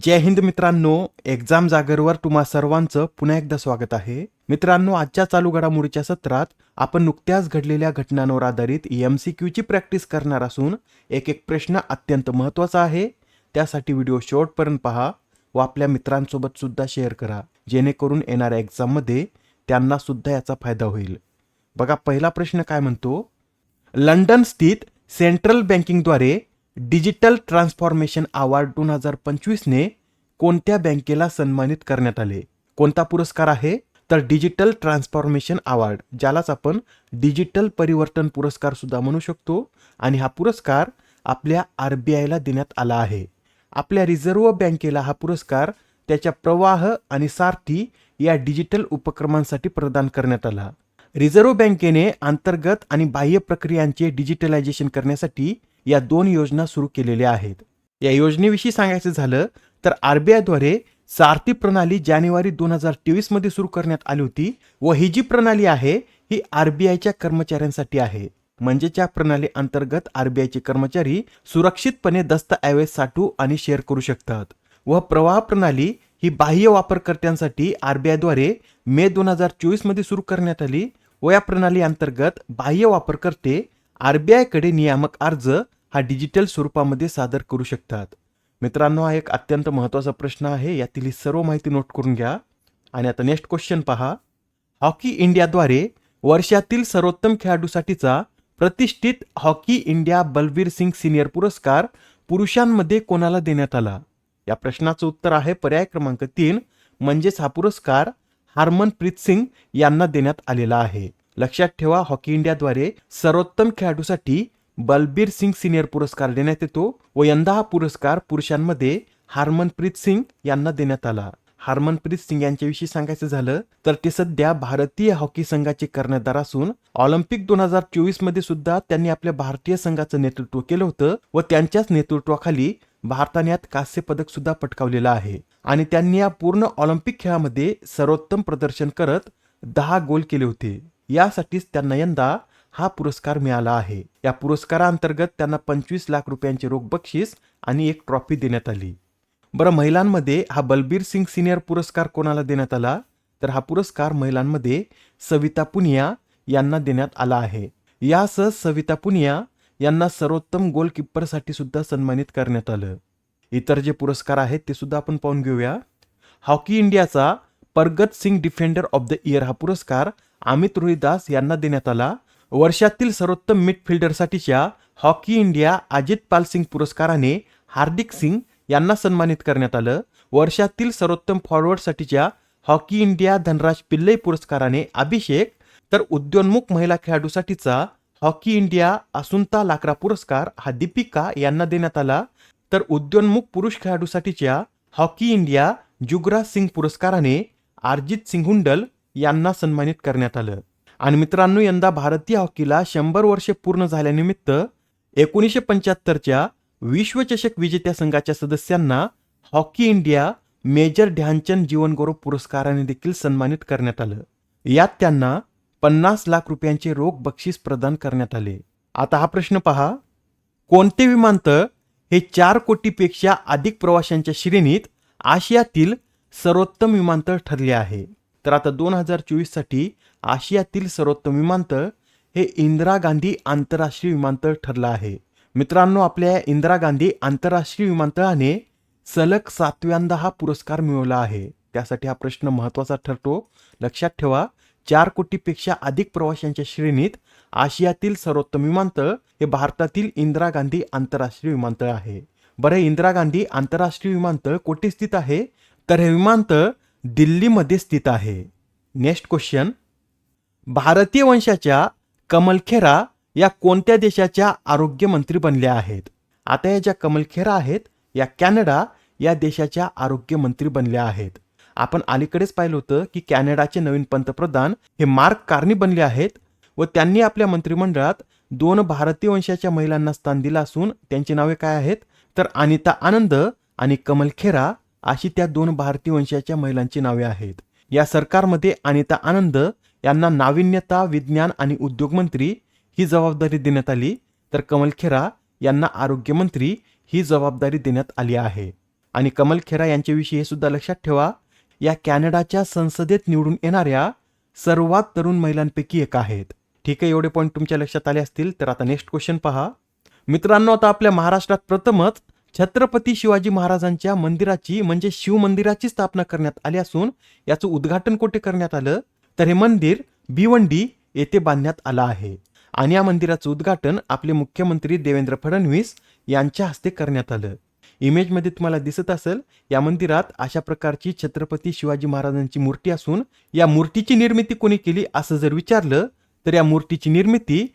जय हिंद मित्रांनो एक्झाम जागरवर तुम्हा सर्वांचं पुन्हा एकदा स्वागत आहे. मित्रांनो आजच्या चालू घडामोडीच्या सत्रात आपण नुकत्याच घडलेल्या घटनांवर आधारित एम सी क्यूची प्रॅक्टिस करणार असून एक एक प्रश्न अत्यंत महत्त्वाचा आहे. त्यासाठी व्हिडिओ शेवटपर्यंत पहा व आपल्या मित्रांसोबत सुद्धा शेअर करा. जेणेकरून येणाऱ्या एक्झाममध्ये त्यांना सुद्धा याचा फायदा होईल. बघा पहिला प्रश्न काय म्हणतो? लंडन स्थित सेंट्रल बँकिंगद्वारे डिजिटल ट्रान्सफॉर्मेशन अवॉर्ड दोन हजार पंचवीसने कोणत्या बँकेला सन्मानित करण्यात आले? कोणता पुरस्कार आहे? तर डिजिटल ट्रान्सफॉर्मेशन अवॉर्ड ज्यालाच आपण डिजिटल परिवर्तन पुरस्कार सुद्धा म्हणू शकतो आणि हा पुरस्कार आपल्या आर बी आयला देण्यात आला आहे. आपल्या रिझर्व्ह बँकेला हा पुरस्कार त्याच्या प्रवाह आणि सारथी या डिजिटल उपक्रमांसाठी प्रदान करण्यात आला. रिझर्व्ह बँकेने अंतर्गत आणि बाह्य प्रक्रियांचे डिजिटलायझेशन करण्यासाठी या दोन योजना सुरू केलेल्या आहेत. या योजनेविषयी सांगायचं झालं तर आरबीआयद्वारे सारथी प्रणाली जानेवारी दोन हजार तेवीसमध्ये सुरू करण्यात आली होती व ही जी प्रणाली आहे ही आरबीआयच्या कर्मचाऱ्यांसाठी आहे. म्हणजे त्या प्रणाली अंतर्गत आरबीआयचे कर्मचारी सुरक्षितपणे दस्तऐवज साठवू आणि शेअर करू शकतात. व प्रवाह प्रणाली ही बाह्य वापरकर्त्यांसाठी आरबीआयद्वारे मे दोन हजार चोवीसमध्ये सुरू करण्यात आली व या प्रणाली अंतर्गत बाह्य वापरकर्ते आरबीआयकडे नियामक अर्ज हा डिजिटल स्वरूपामध्ये सादर करू शकतात. मित्रांनो हा एक अत्यंत महत्त्वाचा प्रश्न आहे. यातील ही सर्व माहिती नोट करून घ्या. आणि आता नेक्स्ट क्वेश्चन पहा. हॉकी इंडियाद्वारे वर्षातील सर्वोत्तम खेळाडूसाठीचा प्रतिष्ठित hockey India Balbir Singh senior पुरस्कार पुरुषांमध्ये कोणाला देण्यात आला? या प्रश्नाचं उत्तर आहे पर्याय क्रमांक तीन म्हणजेच हा पुरस्कार हार्मनप्रीत सिंग यांना देण्यात आलेला आहे. लक्षात ठेवा हॉकी इंडियाद्वारे सर्वोत्तम खेळाडूसाठी बलबीर सिंग सिनियर पुरस्कार देण्यात येतो व यंदा हा पुरस्कार पुरुषांमध्ये हार्मनप्रीत सिंग यांना देण्यात आला. हार्मनप्रीत सिंग यांच्याविषयी सांगायचं झालं तर ते सध्या भारतीय हॉकी संघाचे कर्णधार असून ऑलिम्पिक दोन हजार चोवीसमध्ये सुद्धा त्यांनी आपल्या भारतीय संघाचं नेतृत्व केलं होतं व त्यांच्याच नेतृत्वाखाली भारताने यात कांस्य पदक सुद्धा पटकावलेलं आहे. आणि त्यांनी या पूर्ण ऑलिम्पिक खेळामध्ये सर्वोत्तम प्रदर्शन करत दहा गोल केले होते. यासाठीच त्यांना यंदा हा पुरस्कार मिळाला आहे. या पुरस्कारांतर्गत त्यांना पंचवीस लाख रुपयांचे रोख बक्षीस आणि एक ट्रॉफी देण्यात आली. बरं महिलांमध्ये हा बलबीर सिंग सिनियर पुरस्कार कोणाला देण्यात आला? तर हा पुरस्कार महिलांमध्ये सविता पुनिया यांना देण्यात आला आहे. यासह सविता पुनिया यांना सर्वोत्तम गोलकीपरसाठी सुद्धा सन्मानित करण्यात आलं. इतर जे पुरस्कार आहेत ते सुद्धा आपण पाहून घेऊया. हॉकी इंडियाचा Pargat Singh defender of the year हा पुरस्कार अमित रोहिदास यांना देण्यात आला. वर्षातील सर्वोत्तम मिडफिल्डरसाठीच्या हॉकी इंडिया अजित पालसिंग पुरस्काराने हार्दिक सिंग यांना सन्मानित करण्यात आलं. वर्षातील सर्वोत्तम फॉरवर्डसाठीच्या हॉकी इंडिया धनराज पिल्लई पुरस्काराने अभिषेक तर उद्योन्मुख महिला खेळाडूसाठीचा हॉकी इंडिया असुंता लाकरा पुरस्कार हा दीपिका यांना देण्यात आला. तर उद्योन्मुख पुरुष खेळाडूसाठीच्या हॉकी इंडिया जुगराज सिंग पुरस्काराने अर्जित सिंग हुंडल यांना सन्मानित करण्यात आलं. आणि मित्रांनो यंदा भारतीय हॉकीला शंभर वर्षे पूर्ण झाल्यानिमित्त एकोणीसशे पंच्याहत्तरच्या विश्वचषक विजेत्या संघाच्या सदस्यांना हॉकी इंडिया मेजर ध्यानचंद जीवनगौरव पुरस्काराने देखील सन्मानित करण्यात आलं. यात त्यांना पन्नास लाख रुपयांचे रोख बक्षीस प्रदान करण्यात आले. आता हा प्रश्न पहा. कोणते विमानतळ हे चार कोटीपेक्षा अधिक प्रवाशांच्या श्रेणीत आशियातील सर्वोत्तम विमानतळ ठरले आहे? तर आता दोन हजार चोवीससाठी आशियातील सर्वोत्तम विमानतळ हे इंदिरा गांधी आंतरराष्ट्रीय विमानतळ ठरलं आहे. मित्रांनो आपल्या इंदिरा गांधी आंतरराष्ट्रीय विमानतळाने सलग सातव्यांदा हा पुरस्कार मिळवला आहे. त्यासाठी हा प्रश्न महत्त्वाचा ठरतो. लक्षात ठेवा चार कोटीपेक्षा अधिक प्रवाशांच्या श्रेणीत आशियातील सर्वोत्तम विमानतळ हे भारतातील इंदिरा गांधी आंतरराष्ट्रीय विमानतळ आहे. बरं इंदिरा गांधी आंतरराष्ट्रीय विमानतळ कोठे स्थित आहे? तर हे विमानतळ दिल्लीमध्ये स्थित आहे. Next question. भारतीय वंशाच्या कमलखेरा या कोणत्या देशाच्या आरोग्यमंत्री बनल्या आहेत? आता या ज्या कमलखेरा आहेत या कॅनडा या देशाच्या आरोग्यमंत्री बनल्या आहेत. आपण अलीकडेच पाहिलं होतं की कॅनडाचे नवीन पंतप्रधान हे मार्क कार्नी बनले आहेत व त्यांनी आपल्या मंत्रिमंडळात दोन भारतीय वंशाच्या महिलांना स्थान दिलं असून त्यांची नावे काय आहेत? तर अनिता आनंद आणि कमल खेरा अशी त्या दोन भारतीय वंशाच्या महिलांची नावे आहेत. या सरकारमध्ये अनिता आनंद यांना नाविन्यता विज्ञान आणि उद्योगमंत्री ही जबाबदारी देण्यात आली. तर कमल खेरा यांना आरोग्यमंत्री ही जबाबदारी देण्यात आली आहे. आणि कमल खेरा यांच्याविषयी हे सुद्धा लक्षात ठेवा या कॅनडाच्या संसदेत निवडून येणाऱ्या सर्वात तरुण महिलांपैकी एक आहेत. ठीक आहे एवढे पॉईंट तुमच्या लक्षात आले असतील तर आता नेक्स्ट क्वेश्चन पहा. मित्रांनो आता आपल्या महाराष्ट्रात प्रथमच छत्रपती शिवाजी महाराजांच्या मंदिराची म्हणजे शिवमंदिराची स्थापना करण्यात आली असून याचं उद्घाटन कुठे करण्यात आलं? तर हे मंदिर भिवंडी येथे बांधण्यात आलं आहे. आणि या मंदिराचं उद्घाटन आपले मुख्यमंत्री देवेंद्र फडणवीस यांच्या हस्ते करण्यात आलं. इमेजमध्ये तुम्हाला दिसत असेल या मंदिरात अशा प्रकारची छत्रपती शिवाजी महाराजांची मूर्ती असून या मूर्तीची निर्मिती कोणी केली असं जर विचारलं तर या मूर्तीची निर्मिती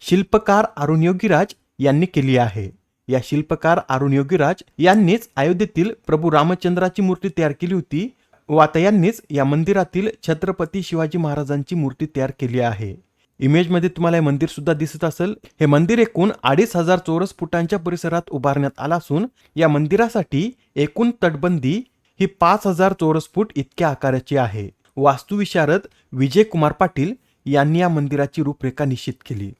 शिल्पकार अरुण योगीराज यांनी केली आहे. या शिल्पकार अरुण योगीराज यांनीच अयोध्येतील प्रभू रामचंद्राची मूर्ती तयार केली होती. वातयांनीच यांनीच या मंदिरातील छत्रपती शिवाजी महाराजांची मूर्ती तयार केली आहे. इमेजमध्ये तुम्हाला हे मंदिर सुद्धा दिसत असेल. हे मंदिर एकूण अडीच हजार चौरस फुटांच्या परिसरात उभारण्यात आला असून या मंदिरासाठी एकूण तटबंदी ही पाच हजार चौरस फूट इतक्या आकाराची आहे. वास्तुविशारद विजय कुमार पाटील यांनी या मंदिराची रूपरेखा निश्चित केली.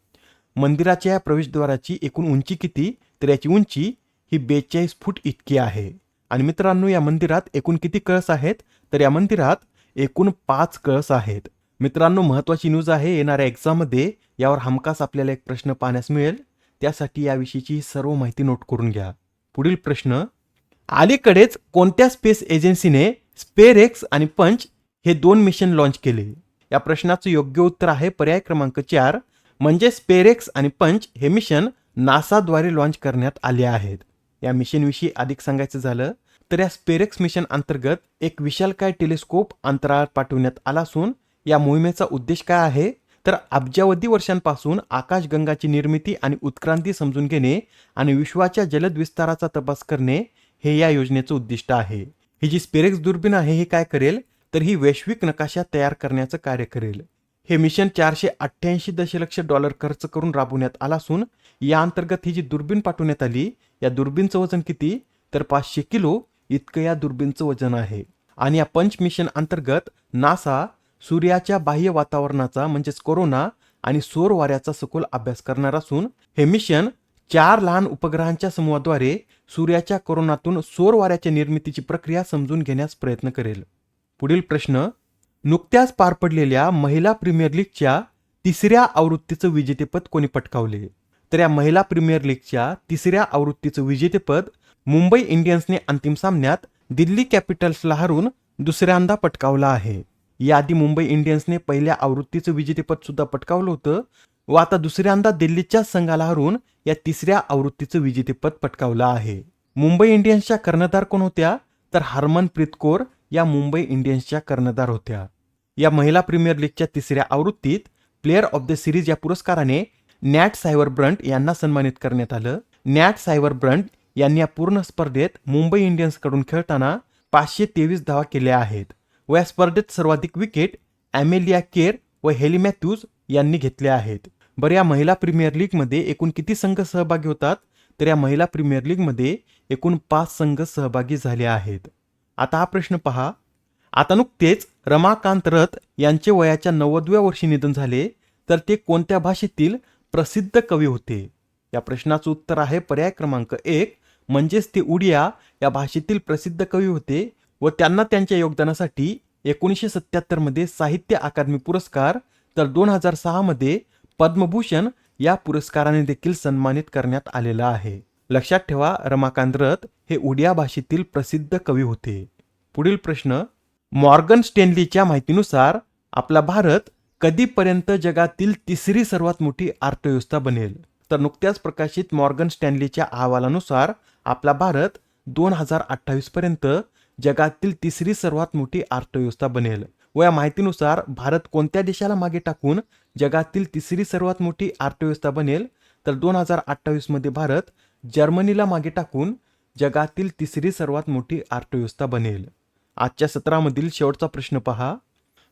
मंदिराच्या या प्रवेशद्वाराची एकूण उंची किती? तर याची उंची ही बेचाळीस फूट इतकी आहे. आणि मित्रांनो या मंदिरात एकूण किती कळस आहेत? तर या मंदिरात एकूण पाच कळस आहेत. मित्रांनो महत्वाची न्यूज आहे येणाऱ्या एक्झाममध्ये यावर हमखास आपल्याला एक प्रश्न पाहण्यास मिळेल. त्यासाठी याविषयीची सर्व माहिती नोट करून घ्या. पुढील प्रश्न अलीकडेच कोणत्या स्पेस एजन्सीने स्पेरेक्स आणि पंच हे दोन मिशन लॉन्च केले? या प्रश्नाचं योग्य उत्तर आहे पर्याय क्रमांक चार. म्हणजे स्पेरेक्स आणि पंच हे मिशन नासाद्वारे लॉन्च करण्यात आले आहेत. या मिशनविषयी अधिक सांगायचं झालं तर या स्पेरेक्स मिशन अंतर्गत एक विशालकाय टेलिस्कोप अंतराळात पाठवण्यात आला असून या मोहिमेचा उद्देश काय आहे? तर अब्जावधी वर्षांपासून आकाशगंगाची निर्मिती आणि उत्क्रांती समजून घेणे आणि विश्वाच्या जलद विस्ताराचा तपास करणे हे या योजनेचं उद्दिष्ट आहे. ही जी स्पेरेक्स दुर्बीण आहे हे काय करेल? तर ही वैश्विक नकाशा तयार करण्याचं कार्य करेल. हे मिशन चारशे अठ्ठ्याऐंशी दशलक्ष डॉलर खर्च करून राबवण्यात आला असून या अंतर्गत ही जी दुर्बीण पाठवण्यात आली या दुर्बीनचं वजन किती? तर पाचशे किलो इतकं या दुर्बीनचं वजन आहे. आणि या पंच मिशन अंतर्गत नासा सूर्याच्या बाह्य वातावरणाचा म्हणजेच कोरोना आणि सौर वाऱ्याचा सखोल अभ्यास करणार असून हे मिशन चार लहान उपग्रहांच्या समूहाद्वारे सूर्याच्या कोरोनातून सौर वाऱ्याच्या निर्मितीची प्रक्रिया समजून घेण्यास प्रयत्न करेल. पुढील प्रश्न नुकत्याच पार पडलेल्या महिला प्रीमियर लीगच्या तिसऱ्या आवृत्तीचं विजेतेपद कोणी पटकावले? तर या महिला प्रीमियर लीगच्या तिसऱ्या आवृत्तीचं विजेतेपद मुंबई इंडियन्सने अंतिम सामन्यात दिल्ली कॅपिटल्सला हरून दुसऱ्यांदा पटकावलं आहे. याआधी मुंबई इंडियन्सने पहिल्या आवृत्तीचं विजेतेपद सुद्धा पटकावलं होतं व आता दुसऱ्यांदा दिल्लीच्या संघाला हरून या तिसऱ्या आवृत्तीचं विजेतेपद पटकावलं आहे. मुंबई इंडियन्सच्या कर्णधार कोण होत्या? तर हरमनप्रीत कौर या मुंबई इंडियन्सच्या कर्णधार होत्या. या महिला प्रीमियर लीगच्या तिसऱ्या आवृत्तीत प्लेअर ऑफ द सिरीज या पुरस्काराने नॅट सायवर ब्रंट यांना सन्मानित करण्यात आलं. नॅट सायवर ब्रंट यांनी या पूर्ण स्पर्धेत मुंबई इंडियन्सकडून खेळताना पाचशे तेवीस धावा केल्या आहेत व या स्पर्धेत सर्वाधिक विकेट ॲमेलिया केर व हेली मॅथ्यूज यांनी घेतल्या आहेत. बरं या महिला प्रीमियर लीगमध्ये एकूण किती संघ सहभागी होतात? तर या महिला प्रीमियर लीगमध्ये एकूण पाच संघ सहभागी झाले आहेत. आता हा प्रश्न पहा. आता नुकतेच रमाकांत रथ यांचे वयाच्या नव्वदव्या वर्षी निधन झाले तर ते कोणत्या भाषेतील प्रसिद्ध कवी होते? या प्रश्नाचं उत्तर आहे पर्याय क्रमांक एक म्हणजेच ते उडिया या भाषेतील प्रसिद्ध कवी होते व त्यांना त्यांच्या योगदानासाठी एकोणीसशे सत्त्याहत्तरमध्ये साहित्य अकादमी पुरस्कार तर दोन हजार सहामध्ये पद्मभूषण या पुरस्काराने देखील सन्मानित करण्यात आलेला आहे. लक्षात ठेवा रमाकांत रथ हे उडिया भाषेतील प्रसिद्ध कवी होते. पुढील प्रश्न मॉर्गन स्टेनलीच्या माहितीनुसार आपला भारत कधीपर्यंत जगातील तिसरी सर्वात मोठी अर्थव्यवस्था बनेल? तर नुकत्याच प्रकाशित मॉर्गन स्टॅनलीच्या अहवालानुसार आपला भारत दोन हजार अठ्ठावीस पर्यंत जगातील तिसरी सर्वात मोठी अर्थव्यवस्था बनेल व या माहितीनुसार भारत कोणत्या देशाला मागे टाकून जगातील तिसरी सर्वात मोठी अर्थव्यवस्था बनेल? तर दोन हजार अठ्ठावीसमध्ये भारत जर्मनीला मागे टाकून जगातील तिसरी सर्वात मोठी अर्थव्यवस्था बनेल. आजच्या सत्रामधील शेवटचा प्रश्न पहा.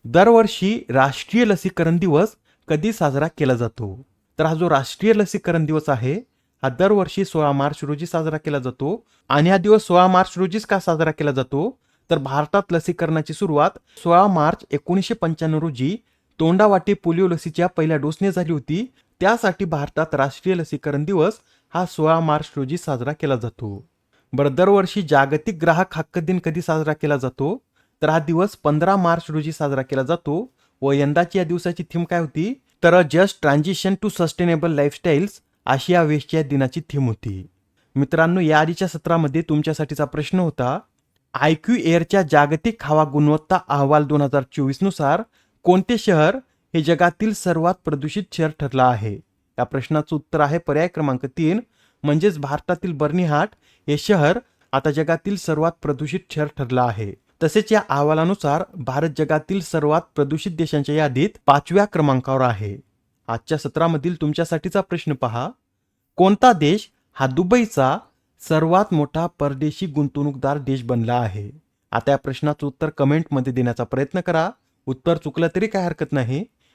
दरवर्षी राष्ट्रीय लसीकरण दिवस कधी साजरा केला जातो? तर हा जो राष्ट्रीय लसीकरण दिवस आहे हा दरवर्षी सोळा मार्च रोजी साजरा केला जातो. आणि हा दिवस सोळा मार्च रोजीच का साजरा केला जातो? तर भारतात लसीकरणाची सुरुवात सोळा मार्च एकोणीसशे पंच्याण्णव रोजी तोंडावाटे पोलिओ लसीच्या पहिल्या डोसने झाली होती. त्यासाठी भारतात राष्ट्रीय लसीकरण दिवस हा सोळा मार्च रोजी साजरा केला जातो. बरं दरवर्षी जागतिक ग्राहक हक्क दिन कधी साजरा केला जातो? तर हा दिवस पंधरा मार्च रोजी साजरा केला जातो व यंदाची या दिवसाची थीम काय होती? तर just transition to sustainable lifestyles अशी या वेस्टच्या दिनाची थीम होती. मित्रांनो या आधीच्या सत्रामध्ये तुमच्यासाठीचा प्रश्न होता आयक्यू एअरच्या जागतिक हवा गुणवत्ता अहवाल दोन हजार चोवीसनुसार कोणते शहर हे जगातील सर्वात प्रदूषित शहर ठरलं आहे? या प्रश्नाचं उत्तर आहे पर्याय क्रमांक तीन म्हणजेच भारतातील बर्निहाट हे शहर आता जगातील सर्वात प्रदूषित शहर ठरलं आहे. तसेच या अहवालानुसार भारत जगातील सर्वात प्रदूषित देशांच्या यादीत पाचव्या क्रमांकावर आहे. आजच्या सत्रामधील तुमच्यासाठीचा प्रश्न पहा. कोणता देश हा दुबईचा सर्वात मोठा परदेशी गुंतवणूकदार देश बनला आहे? आता या प्रश्नाचं उत्तर कमेंटमध्ये देण्याचा प्रयत्न करा. उत्तर चुकलं तरी काय हरकत नाही.